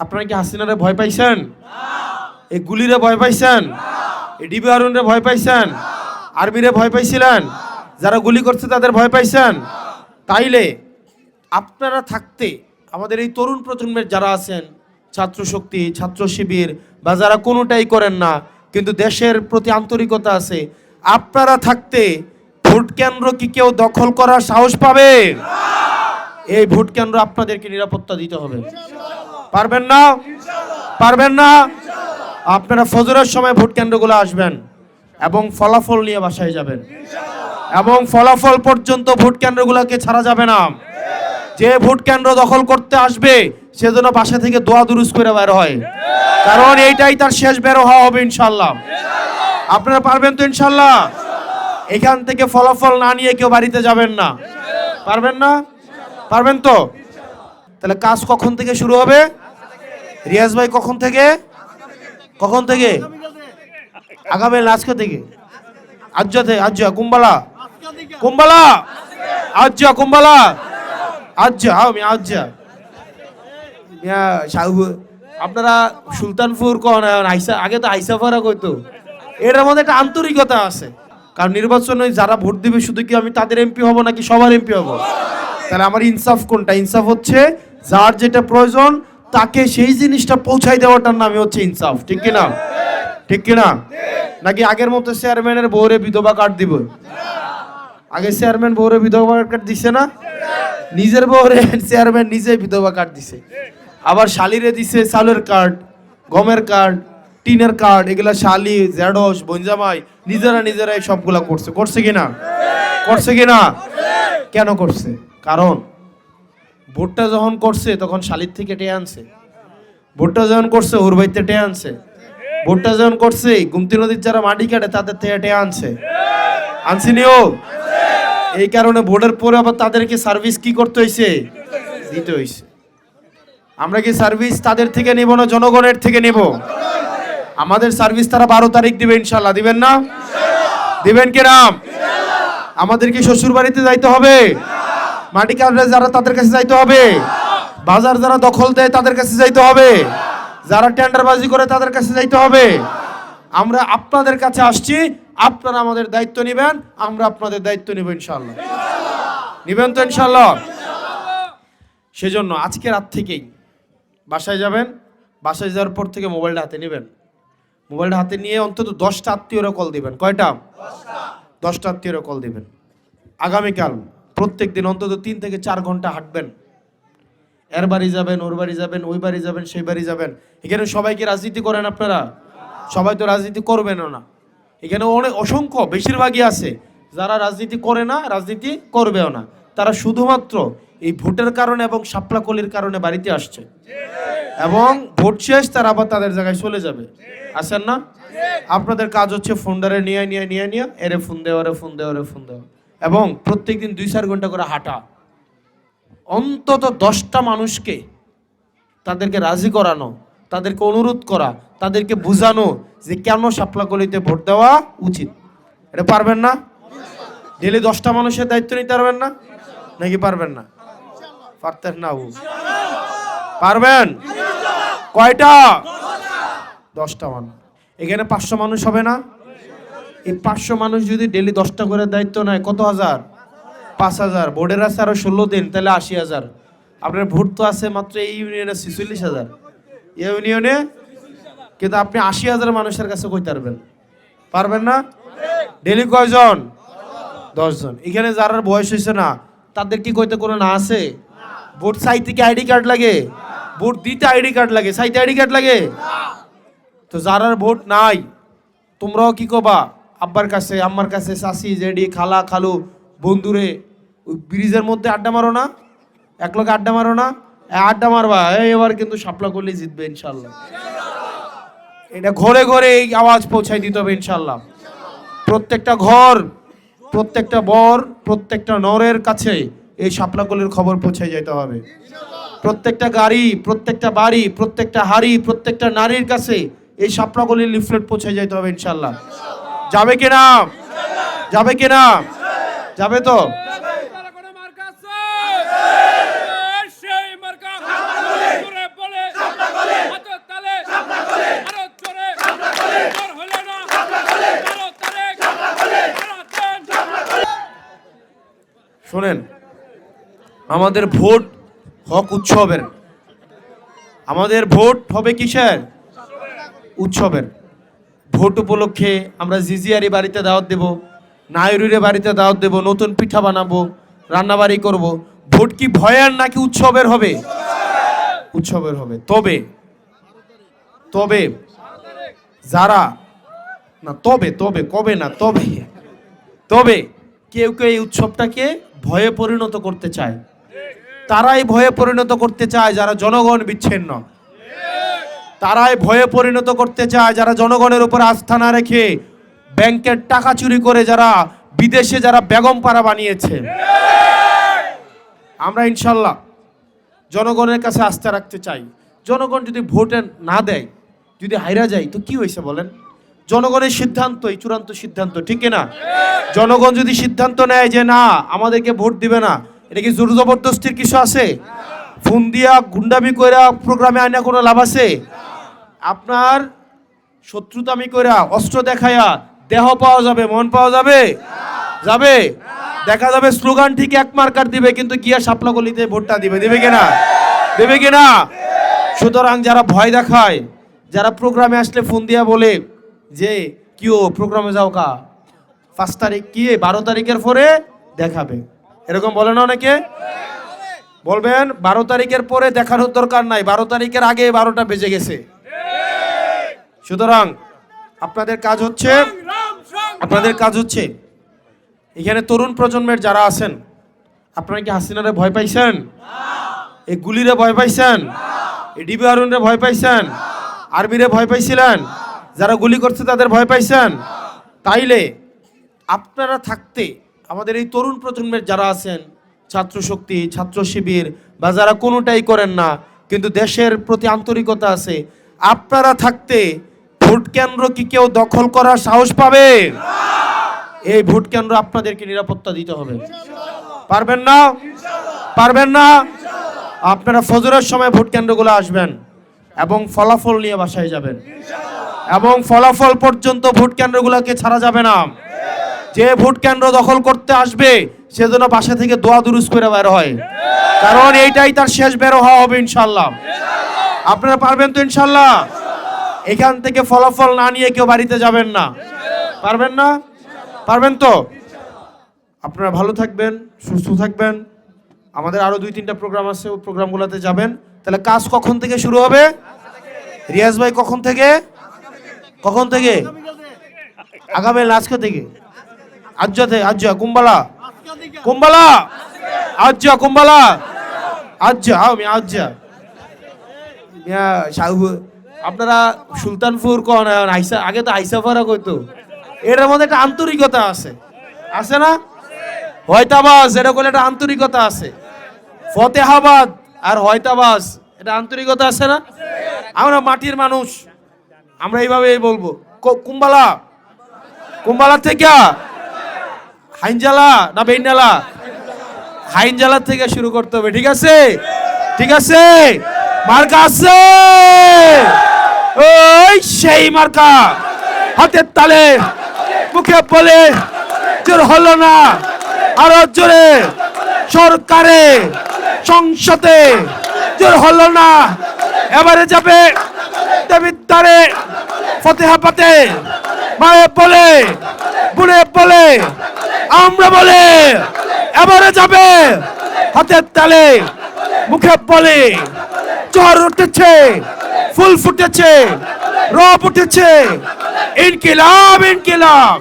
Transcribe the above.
আপনারা কি হাসিনারে ভয় পাইছেন? এই গুলিরে ভয় পাইছেন? এই ডিবি আরুনরে ভয় পাইছেন? আর্মিরে ভয় পাইছিলেন? যারা গুলি করছে তাদের ভয় পাইছেন? তাইলে আপনারা থাকতে আমাদের এই তরুণ প্রজন্মের যারা আছেন, ছাত্র শক্তি, ছাত্র শিবির বা যারা কোনোটাই করেন না, কিন্তু দেশের প্রতি আন্তরিকতা আছে, আপনারা থাকতে ভোট কেন্দ্র কি কেউ দখল করার সাহস পাবে? এই ভোট কেন্দ্র আপনাদেরকে নিরাপত্তা দিতে হবে। পারবেন না? পারবেন না? আপনারা ফজরের সময় ভোট কেন্দ্রগুলো আসবেন এবং ফলাফল নিয়ে বাসায় যাবেন। এবং ফলাফল পর্যন্ত ভোট কেন্দ্রগুলোকে ছাড়া যাবে না। যে ভোট কেন্দ্র দখল করতে আসবে সেজন্য বাসা থেকে দোয়া দুরুস করে বের হয়। কারণ এইটাই তার শেষ বের হওয়া হবে ইনশাল্লাহ আপনারা পারবেন তো ইনশাল্লাহ এখান থেকে ফলাফল না নিয়ে কেউ বাড়িতে যাবেন না। পারবেন না? পারবেন তো? তাহলে কাজ কখন থেকে শুরু হবে? রিয়াজ ভাই কখন থেকে? কখন থেকে? আগামী আজকে থেকে? আজ থেকে আজ কুম্বালা। কুম্বালা! আজ কুম্বালা! আজ আমি আজ আপনারা সুলতানপুর কন, আইসা, আগে তো আইসা ফারা কইতো। এটার মধ্যে একটা আন্তরিকতা আছে। কারণ নির্বাচনে যারা ভোট দিবে, শুধু কি আমি তাদের এমপি হব নাকি সবার এমপি হব? তাহলে আমার ইনসাফ কোনটা? ইনসাফ হচ্ছে, যার যেটা প্রয়োজন তাকে সেই জিনিসটা পৌঁছাই দেওয়াটার নামে হচ্ছে ইনসাফ। ঠিক কিনা? ঠিক কিনা? নাকি আগের মতো চেয়ারম্যানের বউরে বিধবা কার্ড দিব? আগে চেয়ারম্যান বউরে বিধবা কার্ড দিছে না? নিজের বউরে চেয়ারম্যান নিজে বিধবা কার্ড দিছে। আবার শালিরে দিছে চালের কার্ড গমের কার্ড টিনের কার্ড এগুলা শালি জ্যাডস বঞ্জামাই নিজেরা নিজেরা এই সবগুলা করছে। করছে কিনা? করছে কিনা? কেন করছে? কারণ ভোটটা যখন করছে, তখন শালির থেকে টেয়ে আনছে। ভোটটা যখন করছে ওর বাড়িতে টেয়ে আনছে। ভোটটা যখন করছে গুমতি নদীর যারা মাটি কাটে, তাদের থেকে টেয়ে আনছে। আনছিনি ও? এই কারণে ভোটের পরে আবার তাদেরকে সার্ভিস কি করতে হয়েছে দিতে হয়েছে আমরা কি সার্ভিস তাদের থেকে নেব না জনগণের থেকে নেব? আমাদের সার্ভিস তারা বারো তারিখ দিবে, ইনশাল্লাহ। দিবেন না? দিবেন কি রাম আমাদের কি শ্বশুর বাড়িতে যাইতে হবে। মাটি কাটলে যারা তাদের কাছে যাইতে হবে, বাজার যারা দখল দেয় তাদের কাছে যাইতে হবে, যারা টেন্ডারবাজি করে তাদের কাছে যাইতে হবে। আমরা আপনাদের কাছে আসছি, আপনারা আমাদের দায়িত্ব নেবেন, আমরা আপনাদের দায়িত্ব নেব ইনশাল্লাহ নিবেন তো ইনশাল্লাহ সেজন্য আজকে রাত থেকেই বাসায় যাবেন, বাসায় যাওয়ার পর থেকে মোবাইলটা হাতে নেবেন। মোবাইলটা হাতে নিয়ে অন্তত দশটা আত্মীয়রা কল দিবেন। কয়টা? দশটা আত্মীয়রা কল দিবেন। আগামীকাল প্রত্যেক দিন অন্তত তিন থেকে চার ঘণ্টা হাঁটবেন। এর বাড়ি যাবেন, ওর বাড়ি যাবেন, ওই বাড়ি যাবেন, সেই বাড়ি যাবেন। এখানে সবাইকে রাজনীতি করেন আপনারা? সবাই তো রাজনীতি করবেনও না। এখানে অনেক অসংখ্য, বেশিরভাগই আছে। যারা রাজনীতি করে না, রাজনীতি করবেও না। তারা শুধুমাত্র এই ভোটের কারণে এবং সাপলাকলির কারণে বাড়িতে আসছে। এবং ভোট শেষ, তারা আবার তাদের জায়গায় চলে যাবে। আসেন না? আপনাদের কাজ হচ্ছে ফোনডারে নিয়ে নিয়ে নিয়ে নিয়ে এরে ফোন দেওয়া এরে ফোন দেওয়া এরে ফোন দেওয়া এবং প্রত্যেক দিন দুই চার ঘণ্টা করে হাঁটা। অন্তত দশটা মানুষকে তাদেরকে রাজি করানো, তাদেরকে অনুরোধ করা, তাদেরকে বোঝানো যে কেন সাপলাকলিতে ভোট দেওয়া উচিত। এটা পারবেন না? ডেলি দশটা মানুষের দায়িত্ব নিতে পারবেন না? নাকি পারবেন না? পারতেন না পারবেন? কয়টা? দশটা মানুষ। এখানে পাঁচশো মানুষ হবে না? এই পাঁচশো মানুষ যদি ডেলি দশটা করে দায়িত্ব নেয়, কত হাজার? পাঁচ হাজার। বোর্ডের আছে আরও ষোলো দিন, তাহলে আশি হাজার। আপনার ভোট তো আছে মাত্র এই ইউনিয়নে ছেচল্লিশ হাজার। এই ইউনিয়নে কিন্তু আপনি আশি হাজার মানুষের কাছে কইতে পারবেন। পারবেন না? ডেলি কয়জন? দশজন। এখানে যারা বয়স হয়েছে না, তাদের কি কইতে কোনো না আছে? ভোট চাইতে কি আইডি কার্ড লাগে? ভোট দিতে আইডি কার্ড লাগে। চাইতে আইডি কার্ড লাগে? তো যারার ভোট নাই, তোমরাও কি কবা? আব্বার কাছে, আম্মার কাছে চাষি জেডি, খালা, খালু, বন্ধুরে, ওই ব্রিজের মধ্যে আড্ডা মারো না, এক লোক আড্ডা মারো না আড্ডা মারবা এবার কিন্তু সাপলা করলে জিতবে ইনশাল্লাহ এটা ঘরে ঘরে এই আওয়াজ পৌঁছাই দিতে হবে ইনশাল্লাহ প্রত্যেকটা ঘর, প্রত্যেকটা বর, প্রত্যেকটা নরের কাছে এই শাপলাকলির খবর পৌঁছে যেতে হবে। প্রত্যেকটা গাড়ি, প্রত্যেকটা বাড়ি, প্রত্যেকটা হাড়ি, প্রত্যেকটা নারীর কাছে এই শাপলাকলির লিফলেট পৌঁছে যেতে হবে ইনশাল্লাহ যাবে কি না? যাবে কি না? যাবে তো? শোনেন, আমাদের ভোট হক উৎসবের। আমাদের ভোট হবে কিসের? উৎসবের। ভোট উপলক্ষে আমরা জিজিয়ারি বাড়িতে দাওয়াত দেব নায়রুরে বাড়িতে দাওয়াত দেব, নতুন পিঠা বানাবো, রান্নাবাড়ি করব। ভোট কি ভয়ের নাকি উৎসবের হবে? উৎসবের হবে। তবে তবে, যারা, না, তবে তবে, কবে না, তবে তবে কেউ কেউ এই উৎসবটাকে ভয়ে পরিণত করতে চায়। তারাই ভয়ে পরিণত করতে চায় যারা জনগণ বিচ্ছিন্ন। তারাই ভয়ে পরিণত করতে চায়, যারা জনগণের উপর আস্থা না রেখে ব্যাংকের টাকা চুরি করে যারা বিদেশে যারা বেগম পাড়া বানিয়েছে। আমরা ইনশাল্লাহ জনগণের কাছে আস্থা রাখতে চাই। জনগণ যদি ভোটে না দেয়, যদি হাইরা যায়, তো কি হয়েছে বলেন? জনগণের সিদ্ধান্ত এই চূড়ান্ত সিদ্ধান্ত, ঠিক না জনগণ যদি সিদ্ধান্ত নেয় যে না, আমাদেরকে ভোট দিবে না, এটা কি জোর জবরদস্তির কিছু আছে? ফোন দিয়া গুন্ডামি কইরা প্রোগ্রামে আইনা কোনো লাভ আছে? আপনার শত্রুতামি কইরা অস্ত্র দেখায়া দেহ পাওয়া যাবে, মন পাওয়া যাবে? যাবে? দেখা যাবে স্লোগান ঠিক এক মার্কার দিবে, কিন্তু গিয়া শাপলা গলিতে ভোটটা দিবে। দিবে কিনা দেবে কিনা সুতরাং যারা ভয় দেখায়, যারা প্রোগ্রামে আসলে ফোন দিয়া বলে যে, কি ও, প্রোগ্রামে যাও কা? পাঁচ তারিখ কি? বারো তারিখের পরে দেখাবে। এরকম বলে না অনেকে? বলবেন, বারো তারিখের পরে দেখানোর দরকার নাই, বারো তারিখের আগে বারোটা বেজে গেছে। সুতরাং আপনাদের কাজ হচ্ছে আপনাদের কাজ হচ্ছে এখানে তরুণ প্রজন্মের যারা আছেন আপনারা কি হাসিনারে ভয় পাইছেন? এই গুলিরে ভয় পাইছেন? এই ডিবি আরুনরে ভয় পাইছেন? আর্মিরে ভয় পাইছিলেন? যারা গুলি করছে তাদের ভয় পাইছেন? তাইলে আপনারা থাকতে আমাদের এই তরুণ প্রজন্মের যারা আছেন ছাত্র শক্তি ছাত্র শিবির বা যারা কোনোটাই করেন না কিন্তু দেশের প্রতি আন্তরিকতা আছে আপনারা থাকতে ভোট কেন্দ্র কি কেউ দখল করার সাহস পাবে? এই ভোট কেন্দ্র আপনাদেরকে নিরাপত্তা দিতে হবে। পারবেন না? পারবেন না? আপনারা ফজরের সময় ভোট কেন্দ্রগুলো আসবেন এবং ফলাফল নিয়ে বাসায় যাবেন। এবং ফলাফল পর্যন্ত ভোট কেন্দ্রগুলোকে ছাড়া যাবে না। যে ভোট কেন্দ্র দখল করতে আসবে সেজন্য বাসা থেকে দোয়া দুরুস করে বের হয়। কারণ এইটাই তার শেষ বের হওয়া হবে ইনশাল্লাহ। আপনারা পারবেন তো ইনশাল্লাহ? এখান থেকে ফলাফল না নিয়ে কেউ বাড়িতে যাবেন না। পারবেন না? পারবেন তো? আপনারা ভালো থাকবেন, সুস্থ থাকবেন। আমাদের আরও দুই, তিনটা প্রোগ্রাম আছে, ওই প্রোগ্রামগুলোতে যাবেন। তাহলে কাজ কখন থেকে শুরু হবে? রিয়াজ ভাই কখন থেকে? কখন থেকে? আগামী আজকে থেকে? আজ্জাতে আজ্জা, কুম্বালা। কুম্বালা! আজ্জা কুম্বালা! আজ্জা, আমি আজ্জা। শাহু- আপনারা সুলতানপুর কন আইসা আগে তো আইসাফারা কইতো। এটার মধ্যে একটা আন্তরিকতা আছে। আছে না? হয়তাবাস এটা করলে একটা আন্তরিকতা আছে। ফতেহাবাদ আর হয়তাবাস এটা আন্তরিকতা আছে না? আমরা মাটির মানুষ। আমরা এইভাবেই বলব। কুম্বালা। কুম্বালা থেকে হাইনজালা না বেইনালা হাইনজালা থেকে শুরু করতে হবে। ঠিক আছে? ঠিক আছে? মার্কা ওই সেই মার্কা। হাতের তালে, মুখে বলে, জোর হলো না। আরও জোরে, সরকারে, সংসদে, জোর হলো না। এবারে যাবে দেবিদ্বারে ফতেহা পাতে। মায়ে বলে বুড়ে বলে, আমরা বলে। এবারে যাবে হাতের তালে, মুখে বলে। জ্বর উঠেছে ফুল ফুটেছে রব উঠেছে। ইনকিলাব ইনকিলাব।